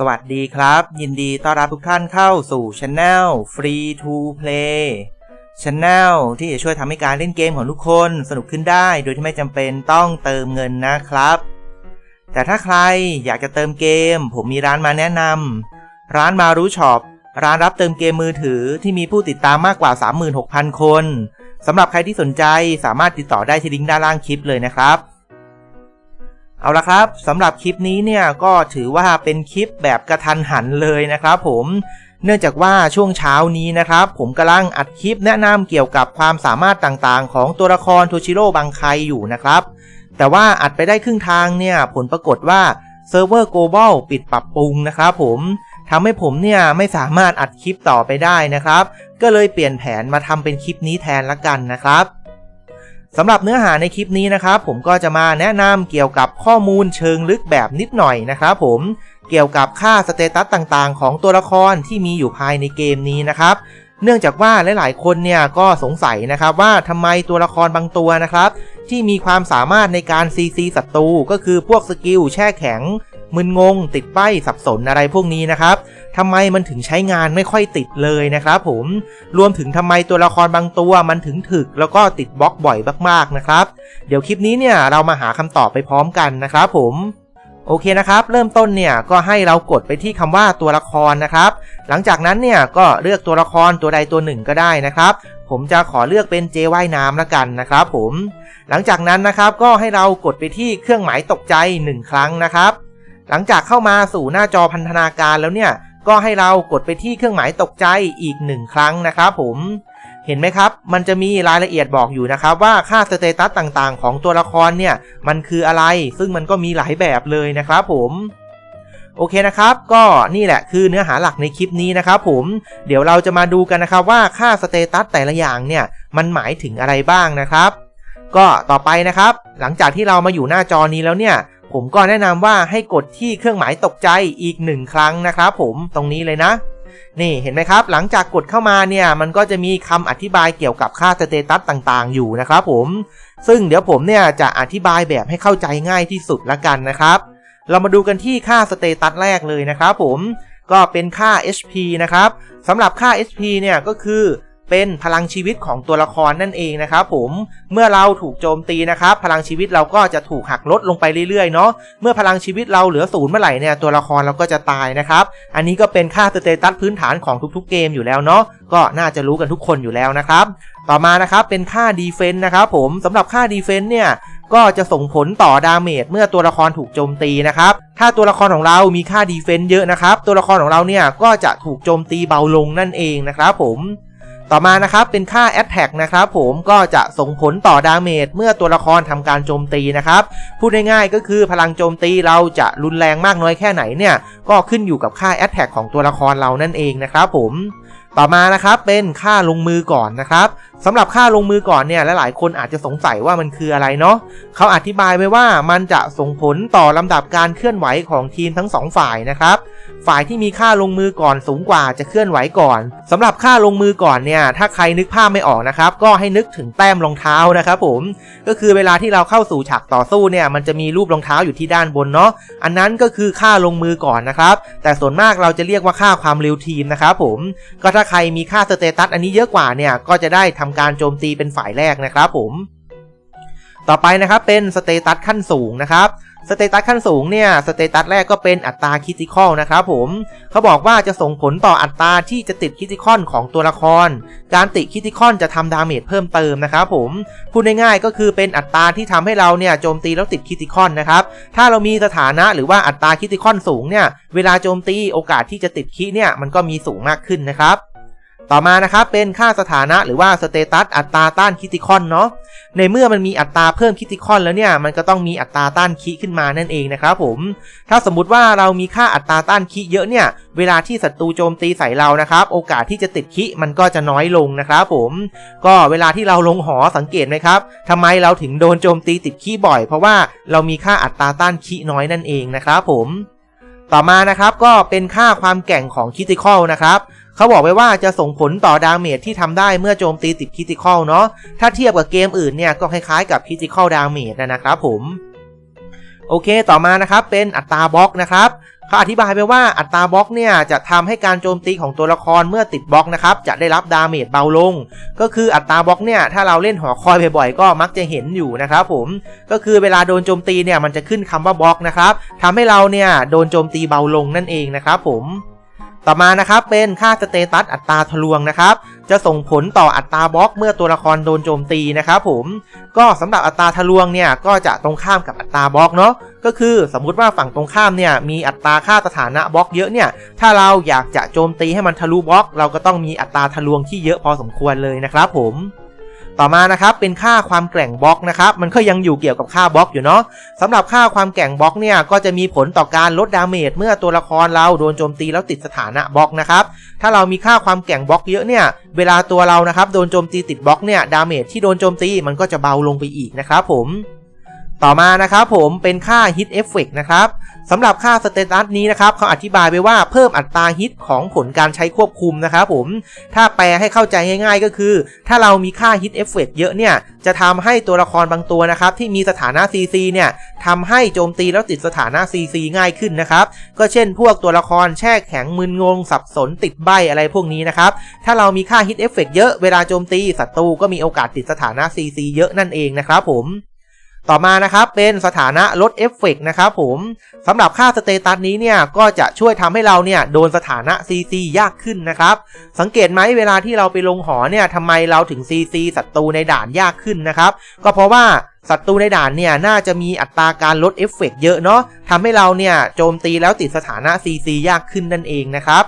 สวัสดีครับ ยินดีต้อนรับทุกท่านเข้าสู่ช anel Free to Play Channel ที่จะช่วยทำให้การเล่นเกมของทุกคนสนุกขึ้นได้ โดยที่ไม่จำเป็นต้องเติมเงินนะครับ แต่ถ้าใครอยากจะเติมเกม ผมมีร้านมาแนะนำร้านมารู้ช็อปร้านรับเติมเกมมือถือที่มีผู้ติดตามมากกว่า 36,000 คนสำหรับใครที่สนใจสามารถติดต่อได้ที่ลิงก์ด้านล่างคลิปเลยนะครับ เอาละครับสำหรับคลิปนี้เนี่ยก็ถือว่าเป็นคลิปแบบกระทันหันเลยนะครับผมเนื่องจากว่าช่วงเช้านี้นะครับ ผมกำลังอัดคลิปแนะนำเกี่ยวกับความสามารถต่างๆ ของตัวละครโทชิโร่บังไคอยู่นะครับ แต่ว่าอัดไปได้ครึ่งทางเนี่ยผลปรากฏว่าเซิร์ฟเวอร์ global ปิดปรับปรุงนะครับผมทำให้ผมเนี่ยไม่สามารถอัดคลิปต่อไปได้นะครับ ก็เลยเปลี่ยนแผนมาทำเป็นคลิปนี้แทนละกันนะครับ สำหรับเนื้อหาในคลิปนี้นะครับผมก็จะมาแนะนำเกี่ยวกับข้อมูลเชิงลึกแบบนิดหน่อยนะครับผมเกี่ยวกับค่าสเตตัสต่างๆ ของตัวละครที่มีอยู่ภายในเกมนี้นะครับ เนื่องจากว่าหลายๆ คนเนี่ยก็สงสัยนะครับว่าทำไมตัวละครบางตัวนะครับ ที่มีความสามารถในการ CC ศัตรูก็คือพวกสกิลแช่แข็งมึนงง ติดป้ายสับสนอะไรพวกนี้นะครับ ทำไมมันถึงใช้งานไม่ค่อยติดเลยนะครับผมรวมถึงทำไมตัวละครบางตัวมันถึงถึก แล้วก็ติดบล็อกบ่อยมากๆนะครับ เดี๋ยวคลิปนี้เนี่ยเรามาหาคำตอบไปพร้อมกันนะครับผมโอเคนะครับ เริ่มต้นเนี่ยก็ให้เรากดไปที่คำว่าตัวละครนะครับ หลังจากนั้นเนี่ยก็เลือกตัวละครตัวใดตัวหนึ่งก็ได้นะครับ ผมจะขอเลือกเป็นเจว่ายน้ำละกันนะครับผม หลังจากนั้นนะครับก็ให้เรากดไปที่เครื่องหมายตกใจ 1 ครั้งนะครับ หลังจากเข้ามาสู่หน้าจอพันธนาการแล้วเนี่ย ก็ให้เรากดไปที่เครื่องหมายตกใจอีก 1 ครั้งนะครับผมเห็นไหมครับ มันจะมีรายละเอียดบอกอยู่นะครับว่าค่าสเตตัสต่างๆ ของตัวละครเนี่ย มันคืออะไร ซึ่งมันก็มีหลายแบบเลยนะครับผมโอเคนะครับ ก็นี่แหละคือเนื้อหาหลักในคลิปนี้นะครับผม เดี๋ยวเราจะมาดูกันนะครับว่าค่าสเตตัสแต่ละอย่างเนี่ย มันหมายถึงอะไรบ้างนะครับ ก็ต่อไปนะครับ หลังจากที่เรามาอยู่หน้าจอนี้แล้วเนี่ย ผมก็แนะนำว่าให้กดที่เครื่องหมายตกใจอีกหนึ่งครั้งนะครับผมตรงนี้เลยนะ นี่เห็นไหมครับ หลังจากกดเข้ามาเนี่ยมันก็จะมีคำอธิบายเกี่ยวกับค่าสเตตัสต่างๆ อยู่นะครับผม ซึ่งเดี๋ยวผมเนี่ยจะอธิบายแบบให้เข้าใจง่ายที่สุดละกันนะครับ เรามาดูกันที่ค่าสเตตัสแรกเลยนะครับผมก็เป็นค่า HP นะครับสำหรับค่า HP เนี่ยก็คือ เป็นพลังชีวิตของตัวละครนั่นเองนะครับผมเมื่อเราถูกโจมตีนะครับ พลังชีวิตเราก็จะถูกหักลดลงไปเรื่อยๆเนาะเมื่อพลังชีวิตเราเหลือศูนย์เมื่อไหร่เนี่ยตัวละครเราก็จะตายนะครับ อันนี้ก็เป็นค่าสเตตัสพื้นฐานของทุกๆเกมอยู่แล้วเนาะก็น่าจะรู้กันทุกคนอยู่แล้วนะครับ ต่อมานะครับเป็นค่าดีเฟนต์นะครับผมสำหรับค่าดีเฟนต์เนี่ยก็จะส่งผลต่อดาเมจเมื่อตัวละครถูกโจมตีนะครับ ถ้าตัวละครของเรามีค่าดีเฟนต์เยอะนะครับ ตัวละครของเราเนี่ยก็จะถูกโจมตีเบาลงนั่นเองนะครับผม ต่อมานะครับเป็นค่า Attack นะครับผมก็จะส่งผลต่อดาเมจเมื่อตัวละครทำการโจมตีนะครับพูดง่ายๆก็คือพลังโจมตีเราจะรุนแรงมากน้อยแค่ไหนเนี่ยก็ขึ้นอยู่กับค่า Attack ของตัวละครเรานั่นเองนะครับผมต่อมานะครับเป็นค่าลงมือก่อนนะครับสำหรับค่าลงมือก่อนเนี่ยหลายๆคนอาจจะสงสัยว่ามันคืออะไรเนาะเขาอธิบายไว้ว่ามันจะส่งผลต่อลำดับการเคลื่อนไหวของทีมทั้ง 2 ฝ่ายนะครับฝ่ายที่มีค่าลงมือก่อนสูงกว่าจะเคลื่อนไหวก่อนสำหรับค่าลงมือก่อนเนี่ยถ้าใครนึกภาพไม่ออกนะครับก็ให้นึกถึงแต้มรองเท้านะครับผมก็คือเวลาที่เราเข้าสู่ฉากต่อสู้เนี่ยมันจะมีรูปรองเท้าอยู่ที่ด้านบนเนาะอันนั้นก็คือค่าลงมือก่อนนะครับแต่ส่วนมากเราจะเรียกว่าค่าความเร็วทีมนะครับผมก็ถ้าใครมีค่าสเตตัสอันนี้เยอะกว่าเนี่ยก็จะได้ทำการโจมตีเป็นฝ่ายแรกนะครับผม ต่อไปนะครับเป็นสเตตัสขั้นสูงนะครับสเตตัสขั้นสูงเนี่ยสเตตัสแรกก็เป็นอัตราคิติคอลนะครับผมเขาบอกว่าจะส่งผลต่ออัตราที่จะติดคิติคอนของตัวละคร การติดคิติคอนจะทำดาเมจเพิ่มเติมนะครับผมพูดง่ายๆก็คือเป็นอัตราที่ทำให้เราเนี่ยโจมตีแล้วติดคิติคอนนะครับถ้าเรามีสถานะหรือว่าอัตราคิติคอนสูงเนี่ยเวลาโจมตีโอกาสที่จะติดคิเนี่ยมันก็มีสูงมากขึ้นนะครับ ต่อมานะครับเป็นค่าสถานะหรือว่าสเตตัสอัตราต้านคิติคอนเนาะในเมื่อมันมีอัตราเพิ่มคิติคอนแล้วเนี่ยมันก็ต้องมีอัตราต้านคิขึ้นมานั่นเองนะครับผมถ้าสมมุติว่าเรามีค่าอัตราต้านคิเยอะเนี่ยเวลาที่ศัตรูโจมตีใส่เรานะครับโอกาสที่จะติดคิมันก็จะน้อยลงนะครับผมก็เวลาที่เราลงหอสังเกตไหมครับทำไมเราถึงโดนโจมตีติดคิบ่อย เพราะว่าเรามีค่าอัตราต้านคิน้อยนั่นเองนะครับผมต่อมานะครับก็เป็นค่าความแก่งของคิติคอลนะครับ เขาบอกไว้ว่าจะส่งผลต่อดาเมจที่ทำได้เมื่อโจมตีติดคิติคอลเนาะ ถ้าเทียบกับเกมอื่นเนี่ยก็คล้ายๆกับคิติคอลดาเมจนะครับผมโอเค ต่อมานะครับ เป็นอัตราบล็อกนะครับเขาอธิบายไปว่าอัตราบล็อกเนี่ยจะทำให้การโจมตีของตัวละครเมื่อติดบล็อกนะครับ จะได้รับดาเมจเบาลง ก็คืออัตราบล็อกเนี่ยถ้าเราเล่นหอคอยบ่อยๆก็มักจะเห็นอยู่นะครับผม ก็คือเวลาโดนโจมตีเนี่ยมันจะขึ้นคำว่าบล็อกนะครับทำให้เราเนี่ยโดนโจมตีเบาลงนั่นเองนะครับผม ต่อมานะครับเป็นค่าสเตตัสอัตราทะลวงนะครับ จะส่งผลต่ออัตราบล็อกเมื่อตัวละครโดนโจมตีนะครับผมก็สำหรับอัตราทะลวงเนี่ยก็จะตรงข้ามกับอัตราบล็อกเนาะก็คือสมมุติว่าฝั่งตรงข้ามเนี่ยมีอัตราค่าสถานะบล็อกเยอะเนี่ยถ้าเราอยากจะโจมตีให้มันทะลุบล็อก เราก็ต้องมีอัตราทะลวงที่เยอะพอสมควรเลยนะครับผม ต่อมานะครับเป็นค่าความแกร่งบล็อกนะครับมันก็ยังอยู่เกี่ยวกับค่าบล็อกอยู่เนาะสำหรับค่าความแกร่งบล็อกเนี่ยก็จะมีผลต่อการลดดาเมจเมื่อตัวละครเราโดนโจมตีแล้วติดสถานะบล็อกนะครับถ้าเรามีค่าความแกร่งบล็อกเยอะเนี่ยเวลาตัวเรานะครับโดนโจมตีติดบล็อกเนี่ยดาเมจที่โดนโจมตีมันก็จะเบาลงไปอีกนะครับผม ต่อมานะครับผมเป็นค่า Hit Effect นะครับสำหรับค่าสเตตัสนี้นะครับเขาอธิบายไปว่าเพิ่มอัตราฮิตของผลการใช้ควบคุมนะครับผมถ้าแปลให้เข้าใจง่ายๆก็คือ ถ้าเรามีค่าฮิตเอฟเฟกเยอะเนี่ย จะทำให้ตัวละครบางตัวนะครับ ที่มีสถานะ CC เนี่ยทำให้โจมตีแล้วติดสถานะ CC ง่ายขึ้นนะครับ ก็เช่นพวกตัวละครแช่แข็งมึนงง สับสนติดใบอะไรพวกนี้นะครับ ถ้าเรามีค่าฮิตเอฟเฟกเยอะเวลาโจมตีศัตรูก็มีโอกาสติดสถานะ CC เยอะนั่นเองนะครับผม ต่อมานะครับเป็นสถานะลดเอฟเฟกนะครับผมสำหรับค่าสเตตัสนี้เนี่ยก็จะช่วยทำให้เราเนี่ยโดนสถานะ CC ยากขึ้นนะครับ สังเกตไหมเวลาที่เราไปลงหอเนี่ยทำไมเราถึง CC ศัตรูในด่านยากขึ้นนะครับ ก็เพราะว่าศัตรูในด่านเนี่ยน่าจะมีอัตราการลดเอฟเฟกเยอะเนาะทำให้เราเนี่ยโจมตีแล้วติดสถานะ CC ยากขึ้นนั่นเองนะครับ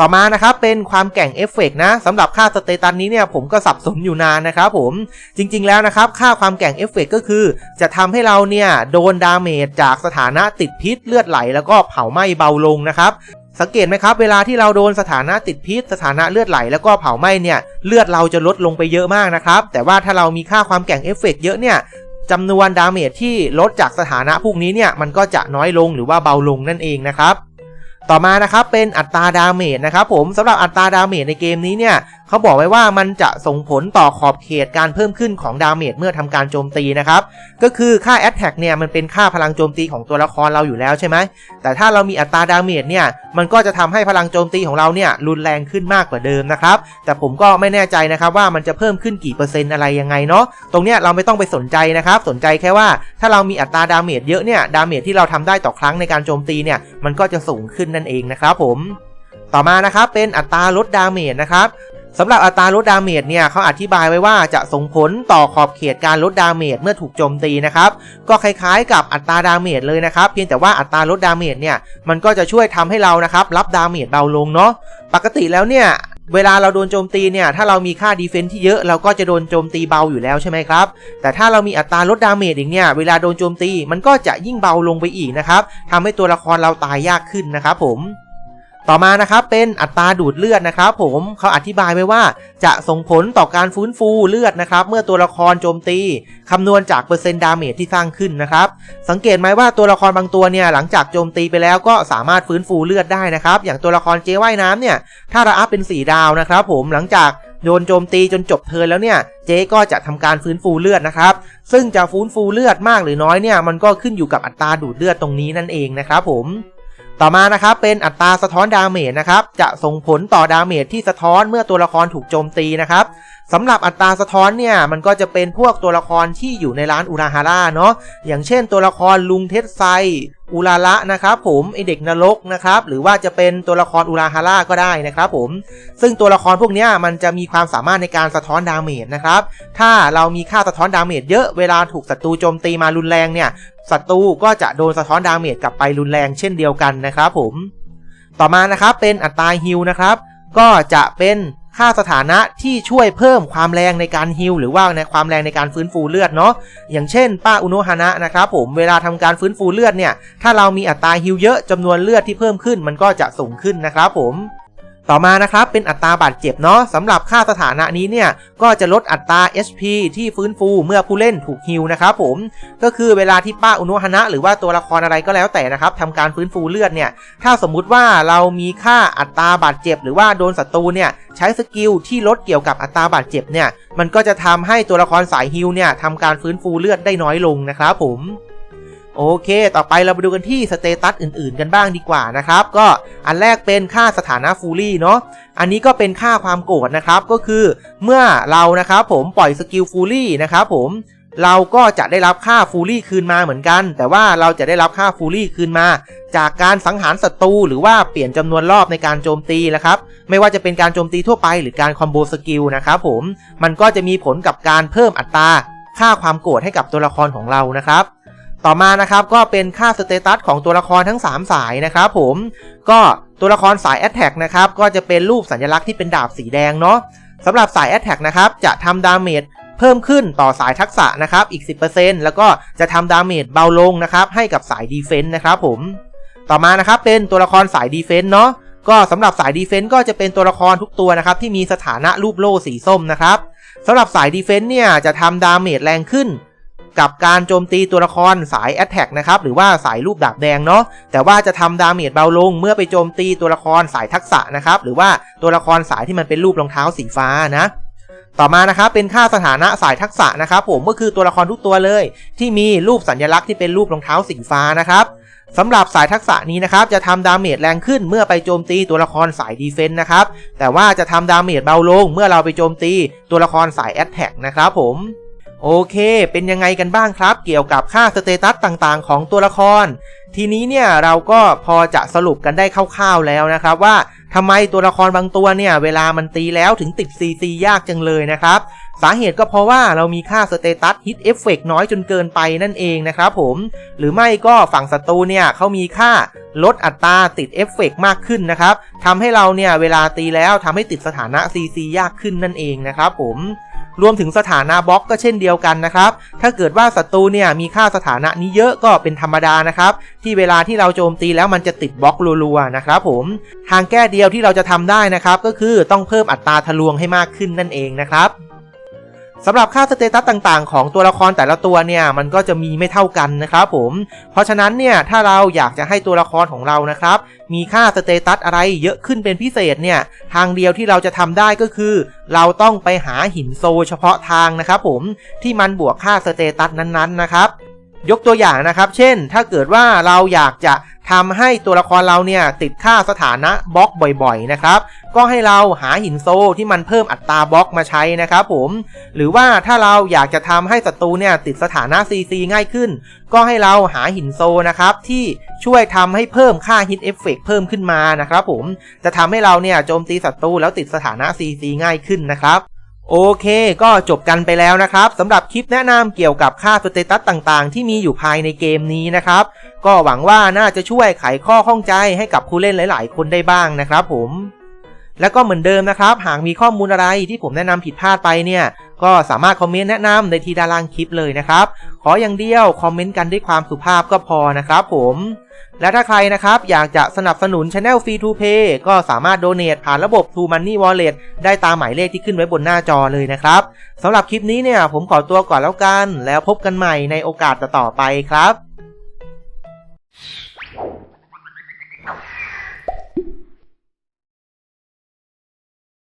ต่อมานะครับเป็นความแก่งเอฟเฟกนะสำหรับค่าสเตตัสนี้เนี่ยผมก็สับสนอยู่นานนะครับผมจริงๆแล้วนะครับค่าความแก่งเอฟเฟกก็คือ จะทำให้เราเนี่ยโดนดาเมจจากสถานะติดพิษเลือดไหล แล้วก็เผาไหม้เบาลงนะครับสังเกตไหมครับเวลาที่เราโดนสถานะติดพิษ สถานะเลือดไหลแล้วก็เผาไหม้เนี่ยเลือดเราจะลดลงไปเยอะมากนะครับแต่ว่าถ้าเรามีค่าความแก่งเอฟเฟกเยอะเนี่ยจำนวนดาเมจที่ลดจากสถานะพวกนี้เนี่ยมันก็จะน้อยลงหรือว่าเบาลงนั่นเองนะครับ ต่อมานะครับเป็นอัตราดาเมจนะครับผมสำหรับอัตราดาเมจในเกมนี้เนี่ย เขาบอกไว้ว่ามันจะส่งผลต่อขอบเขตการเพิ่มขึ้นของดาเมจเมื่อทำการโจมตีนะครับ ก็คือค่าแอตแทกเนี่ยมันเป็นค่าพลังโจมตีของตัวละครเราอยู่แล้วใช่ไหม แต่ถ้าเรามีอัตราดาเมจเนี่ย มันก็จะทำให้พลังโจมตีของเราเนี่ยรุนแรงขึ้นมากกว่าเดิมนะครับ แต่ผมก็ไม่แน่ใจนะครับว่ามันจะเพิ่มขึ้นกี่เปอร์เซ็นต์อะไรยังไงเนาะ ตรงเนี้ยเราไม่ต้องไปสนใจนะครับ สนใจแค่ว่าถ้าเรามีอัตราดาเมจเยอะเนี่ย ดาเมจที่เราทำได้ต่อครั้งในการโจมตีเนี่ย มันก็จะสูงขึ้นนั่นเองนะครับผมต่อมานะครับเป็นอัตราลดดาเมจนะครับ สำหรับอัตราลดดาเมจเนี่ยเขาอธิบายไว้ว่าจะส่งผลต่อขอบเขตการลดดาเมจเมื่อถูกโจมตีนะครับ ก็คล้ายๆ กับอัตราดาเมจเลยนะครับ เพียงแต่ว่าอัตราลดดาเมจเนี่ยมันก็จะช่วยทำให้เรานะครับรับดาเมจเบาลงเนาะปกติแล้วเนี่ยเวลาเราโดนโจมตีเนี่ยถ้าเรามีค่าดีเฟนซ์ที่เยอะเราก็จะโดนโจมตีเบาอยู่แล้วใช่ไหมครับ แต่ถ้าเรามีอัตราลดดาเมจอย่างเนี่ยเวลาโดนโจมตีมันก็จะยิ่งเบาลงไปอีกนะครับทำให้ตัวละครเราตายยากขึ้นนะครับผม ต่อมานะครับเป็นอัตราดูดเลือดนะครับผมเขาอธิบายไว้ว่าจะส่งผลต่อการฟื้นฟูเลือดนะครับเมื่อตัวละครโจมตีคำนวณจากเปอร์เซ็นต์ดาเมจที่สร้างขึ้นนะครับสังเกตไหมว่าตัวละครบางตัวเนี่ยหลังจากโจมตีไปแล้วก็สามารถฟื้นฟูเลือดได้นะครับอย่างตัวละครเจว่ายน้ำเนี่ยถ้าราอัพเป็น 4 ดาวนะครับผมหลังจากโดนโจมตีจนจบเทิร์นแล้วเนี่ยเจ๊ก็จะทำการฟื้นฟูเลือดนะครับ ซึ่งจะฟื้นฟูเลือดมากหรือน้อยเนี่ยมันก็ขึ้นอยู่กับอัตราดูดเลือดตรงนี้นั่นเองนะครับผม ต่อมานะครับเป็นอัตราสะท้อนดาเมจนะครับจะส่งผลต่อดาเมจที่สะท้อนเมื่อตัวละครถูกโจมตีนะครับสำหรับอัตราสะท้อนเนี่ยมันก็จะเป็นพวกตัวละครที่อยู่ในร้านอุราฮาร่าเนาะอย่างเช่นตัวละครลุงเทสไซอุลาระนะครับผมไอเด็กนรกนะครับหรือว่าจะเป็นตัวละครอุราฮาร่าก็ได้นะครับผมซึ่งตัวละครพวกนี้มันจะมีความสามารถในการสะท้อนดาเมจนะครับถ้าเรามีค่าสะท้อนดาเมจเยอะเวลาถูกศัตรูโจมตีมารุนแรงเนี่ยศัตรูก็จะโดนสะท้อนดาเมจกลับไปรุนแรงเช่นเดียวกันนะครับผมต่อมานะครับเป็นอัตราฮิลนะครับก็จะเป็น ค่าสถานะที่ช่วยเพิ่มความแรงในการฮิลหรือว่าในความแรงในการฟื้นฟูเลือดเนาะอย่างเช่น ป้าอุโนฮานะนะครับผมเวลาทำการฟื้นฟูเลือดเนี่ยถ้าเรามีอัตราฮิลเยอะจำนวนเลือดที่เพิ่มขึ้นมันก็จะสูงขึ้นนะครับผม ต่อมานะครับเป็นอัตราบาดเจ็บเนาะสำหรับค่าสถานะนี้เนี่ยก็จะลดอัตรา HP ที่ฟื้นฟูเมื่อผู้เล่นถูกฮิลนะครับผมก็คือเวลาที่ป้าอุนุฮนะ หรือว่าตัวละครอะไรก็แล้วแต่นะครับทำการฟื้นฟูเลือดเนี่ยถ้าสมมุติว่าเรามีค่าอัตราบาดเจ็บ หรือว่าโดนศัตรูเนี่ยใช้สกิลที่ลดเกี่ยวกับอัตราบาดเจ็บเนี่ยมันก็จะทำให้ตัวละครสายฮิลเนี่ยทำการฟื้นฟูเลือดได้น้อยลงนะครับผม โอเค ต่อไปเรามาดูกันที่สเตตัสอื่นๆ กันบ้างดีกว่านะครับ ก็อันแรกเป็นค่าสถานะฟูลี่เนาะ อันนี้ก็เป็นค่าความโกรธนะครับ ก็คือเมื่อเรานะครับผมปล่อยสกิลฟูลี่นะครับผมเราก็จะได้รับค่าฟูลี่คืนมาเหมือนกัน แต่ว่าเราจะได้รับค่าฟูลี่คืนมา จากการสังหารศัตรูหรือว่าเปลี่ยนจำนวนรอบในการโจมตีนะครับ ไม่ว่าจะเป็นการโจมตีทั่วไปหรือการคอมโบสกิลนะครับผม มันก็จะมีผลกับการเพิ่มอัตราค่าความโกรธให้กับตัวละครของเรานะครับ ต่อมานะครับก็เป็นค่าสเตตัสของตัวละครทั้ง 3 สายนะครับผมก็ตัวละครสาย a t t a c k นะครับก็จะเป็นรูปสัญลักษณ์ที่เป็นดาบสีแดงเนาะสำหรับสาย a t t a c k นะครับจะทำดาเมจเพิ่มขึ้นต่อสายทักษะนะครับอีก 10%แล้วก็จะทำดาเมจเบาลงนะครับให้กับสายดีเฟนต์นะครับผมต่อมานะครับเป็นตัวละครสายดีเฟนต์เนาะก็สำหรับสายดีเฟนต์ก็จะเป็นตัวละครทุกตัวนะครับที่มีสถานะรูปโล่สีส้มนะครับสำหรับสายดีเฟนต์เนี่ยจะทำดาเมจแรงขึ้น กับการโจมตีตัวละครสาย a t t a c k นะครับหรือว่าสายรูปดาบแดงเนาะแต่ว่าจะทำดาเมจเบาลงเมื่อไปโจมตีตัวละครสายทักษะนะครับหรือว่าตัวละครสายที่มันเป็นรูปรองเท้าสีฟ้านะต่อมานะครับเป็นค่าสถานะสายทักษะนะครับผมก็คือตัวละครทุกตัวเลย ที่มีรูปสัญลักษณ์ที่เป็นรูปรองเท้าสีฟ้านะครับสำหรับสายทักษะนี้นะครับจะทำดาเมจแรงขึ้นเมื่อไปโจมตีตัวละครสายดีเฟนต์นะครับแต่ว่าจะทำดาเมจเบาลงเมื่อเราไปโจมตีตัวละครสายแอตแทกนะครับผม โอเค เป็นยังไงกันบ้างครับ เกี่ยวกับค่าสเตตัสต่างๆ ของตัวละคร ทีนี้เนี่ยเราก็พอจะสรุปกันได้คร่าวๆแล้วนะครับ ว่าทำไมตัวละครบางตัวเนี่ยเวลามันตีแล้วถึงติด CC ยากจังเลยนะครับ สาเหตุก็เพราะว่าเรามีค่าสเตตัสฮิตเอฟเฟกน้อยจนเกินไปนั่นเองนะครับผม หรือไม่ก็ฝั่งศัตรูเนี่ยเขามีค่าลดอัตราติดเอฟเฟกมากขึ้นนะครับทำให้เราเนี่ยเวลาตีแล้วทำให้ติดสถานะ CC ยากขึ้นนั่นเองนะครับผม รวมถึงสถานะบล็อกก็เช่นเดียวกันนะครับ ถ้าเกิดว่าศัตรูเนี่ยมีค่าสถานะนี้เยอะก็เป็นธรรมดานะครับ ที่เวลาที่เราโจมตีแล้วมันจะติดบล็อกรัวๆนะครับผมทางแก้เดียวที่เราจะทำได้นะครับ ก็คือต้องเพิ่มอัตราทะลวงให้มากขึ้นนั่นเองนะครับ สำหรับค่าสเตตัสต่างๆ ของตัวละครแต่ละตัวเนี่ยมันก็จะมีไม่เท่ากันนะครับผมเพราะฉะนั้นเนี่ยถ้าเราอยากจะให้ตัวละครของเรานะครับ มีค่าสเตตัสอะไรเยอะขึ้นเป็นพิเศษเนี่ยทางเดียวที่เราจะทำได้ก็คือ เราต้องไปหาหินโซเฉพาะทางนะครับผมที่มันบวกค่าสเตตัสนั้นๆนะครับ ยกตัวอย่างนะครับ เช่น ถ้าเกิดว่าเราอยากจะทำให้ตัวละครเราเนี่ยติดค่าสถานะบล็อกบ่อยๆนะครับ ก็ให้เราหาหินโซที่มันเพิ่มอัตราบล็อกมาใช้นะครับผม หรือว่าถ้าเราอยากจะทำให้ศัตรูเนี่ยติดสถานะ CC ง่ายขึ้น ก็ให้เราหาหินโซนะครับที่ช่วยทำให้เพิ่มค่าฮิตเอฟเฟกเพิ่มขึ้นมานะครับผม จะทำให้เราเนี่ยโจมตีศัตรูแล้วติดสถานะ CC ง่ายขึ้นนะครับ โอเค ก็จบกันไปแล้วนะครับสำหรับคลิปแนะนำเกี่ยวกับค่าสเตตัสต่างๆ ที่มีอยู่ภายในเกมนี้นะครับ ก็หวังว่าน่าจะช่วยไขข้อข้องใจให้กับผู้เล่นหลาย ๆ คนได้บ้างนะครับผม แล้วก็เหมือนเดิมนะครับ หากมีข้อมูลอะไรที่ผมแนะนำผิดพลาดไปเนี่ย ก็สามารถคอมเมนต์แนะนำในที่ด้านล่างคลิปเลยนะครับ ขออย่างเดียวคอมเมนต์กันด้วยความสุภาพก็พอนะครับผมและถ้าใครนะครับอยากจะสนับสนุนช anel free to pay ก็สามารถโดเนทผ่านระบบ t o Money Wallet ได้ตามหมายเลขที่ขึ้นไว้บนหน้าจอเลยนะครับสำหรับคลิปนี้เนี่ยผมขอตัวก่อนแล้วกัน แล้วพบกันใหม่ในโอกาสต่อไปครับ